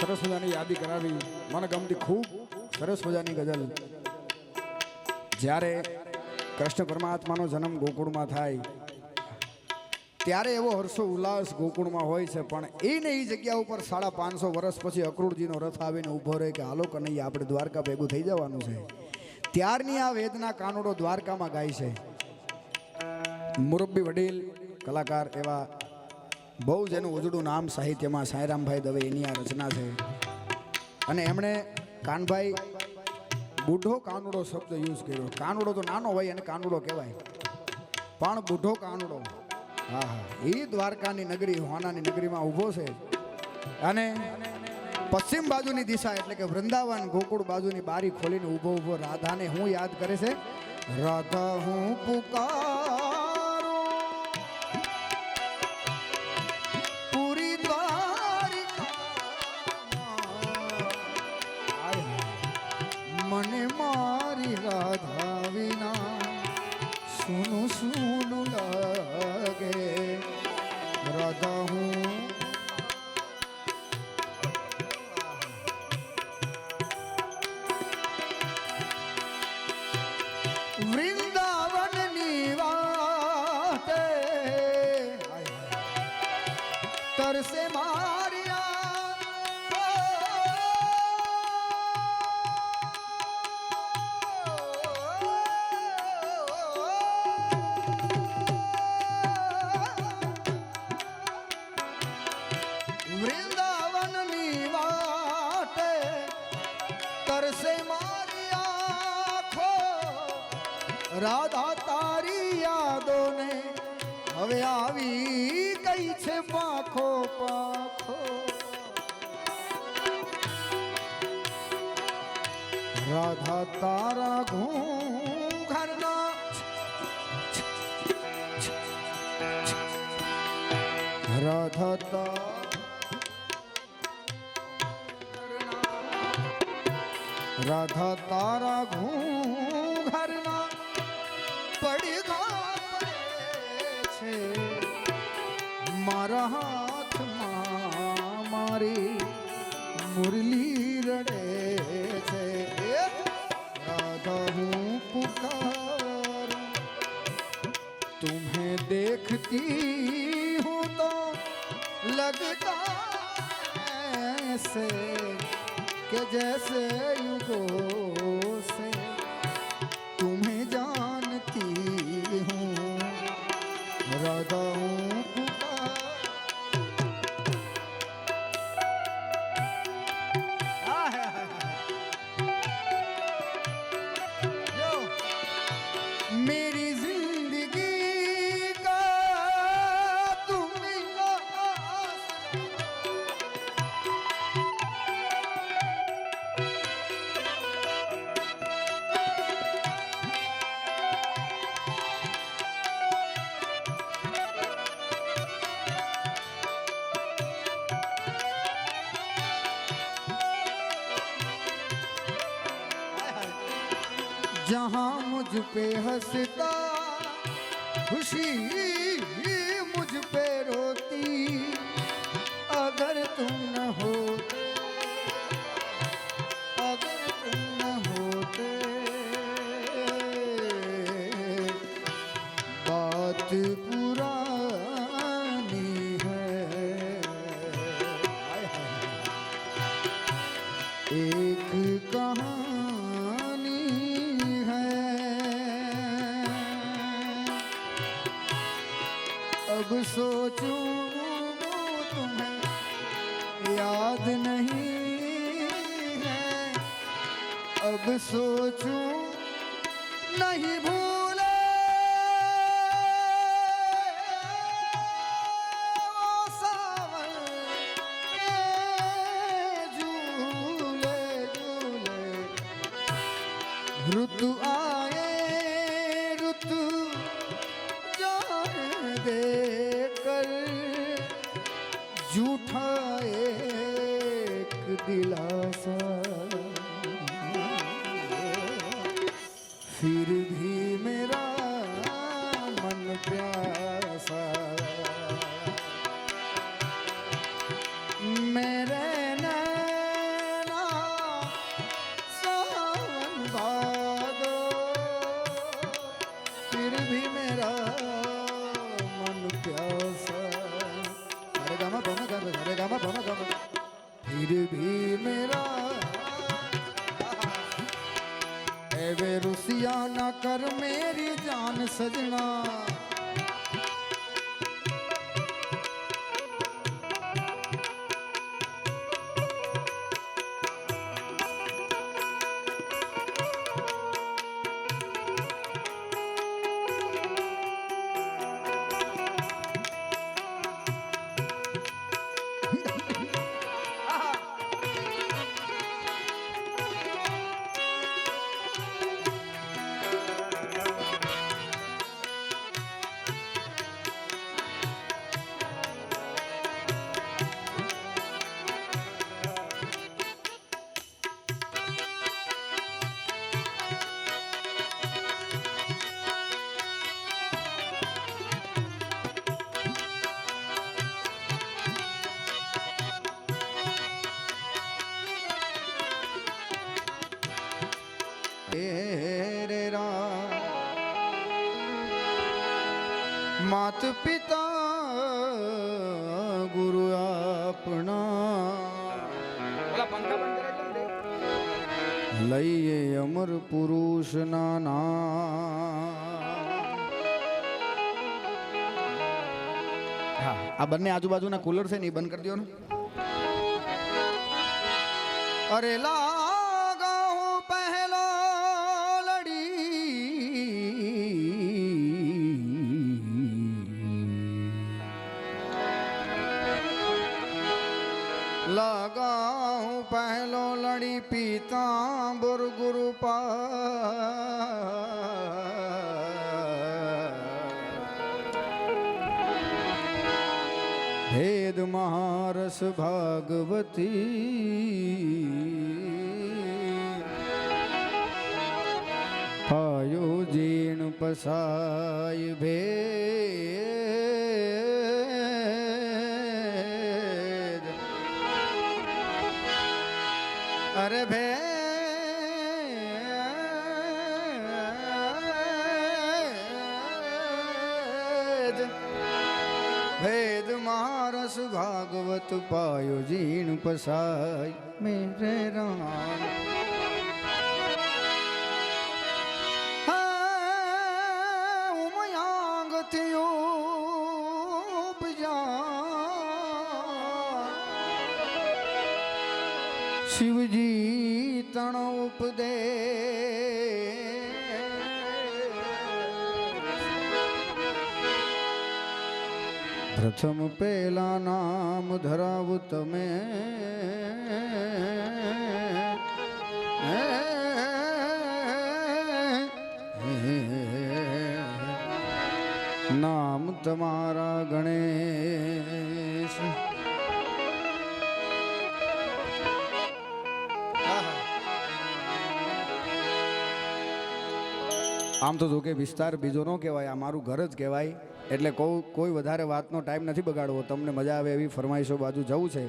સરસ મજાની યાદી કરાવી. મને ગમતી ખૂબ સરસ મજાની ગઝલ. જ્યારે કૃષ્ણ પરમાત્માનો જન્મ ગોકુળમાં થાય, ત્યારે એવો હર્ષો ઉલ્લાસ ગોકુળમાં હોય છે, પણ એને એ જગ્યા ઉપર સાડા પાંચસો વર્ષ પછી અક્રૂરજીનો રથ આવીને ઊભો રહે કે હાલો કનૈયા, આપણે દ્વારકા ભેગું થઈ જવાનું છે. ત્યારની આ વેદના કાનોડો દ્વારકામાં ગાય છે. મુરબ્બી વડીલ કલાકાર એવા બહુ જ એનું ઉજળું નામ સાહિત્યમાં સાંઈરામભાઈ દવે એની આ રચના છે. અને એમણે કાનભાઈ બુઢો કાનુડો શબ્દ યુઝ કર્યો. કાનુડો તો નાનો હોય એને કાનુડો કહેવાય. પણ બુઢો કાનુડો, હા હા, એ દ્વારકાની નગરી, હોનાની નગરીમાં ઊભો છે. અને પશ્ચિમ બાજુની દિશા એટલે કે વૃંદાવન ગોકુળ બાજુની બારી ખોલીને ઊભો ઊભો રાધાને હું યાદ કરે છે? રાધા, હું પુકારો যাবি না। শুনো শুনো રાધા તારી યાદોને હવે આવી કઈ છે પાખો પાખો. રાધા તારા ઘૂંઘરના રાધા તારા રાધા તારા ઘૂંઘરના પડઘા મારા હાથમાં મારી મુરલી રડે છે એ રાધા હું પુકારું तुम्हें देखती हूँ तो लगता ऐसे कि जैसे युगों से जहाँ मुझ पे हंसता खुशी अब सोचूं तुम्हें याद नहीं है अब सोचूं नहीं भूले वो सावन के झूले झूले જૂઠા એક દિલા વીર ભીમ એવે ઋષિયા ના કર મેરી જાન સજના રે માત પિતા ગુરુ આપણા લઈએ અમર પુરુષ ના હા આ બંને આજુબાજુના કુલર છે ને એ બંધ કરી દો ને અરે લાગા લગા હું પહેલો લડી પીતાંબુર ગુરુ ભેદ મહારસ ભાગવતી. પાયો જીણ પસાય ભેદ ભેદ ભેદ મહારસ ભાગવત પાયો જીણ પસાય મેરે રામ. શિવજી તણ ઉપદે પ્રથમ પેલા નામ ધરાવ તમે. નામ તમારા ગણેશ. આમ તો જો કે વિસ્તાર બીજો ન કહેવાય, આ મારું ઘર જ કહેવાય. એટલે કોઈ વધારે વાતનો ટાઈમ નથી બગાડવો. તમને મજા આવે એવી ફરમાઈશો બાજુ જવું છે.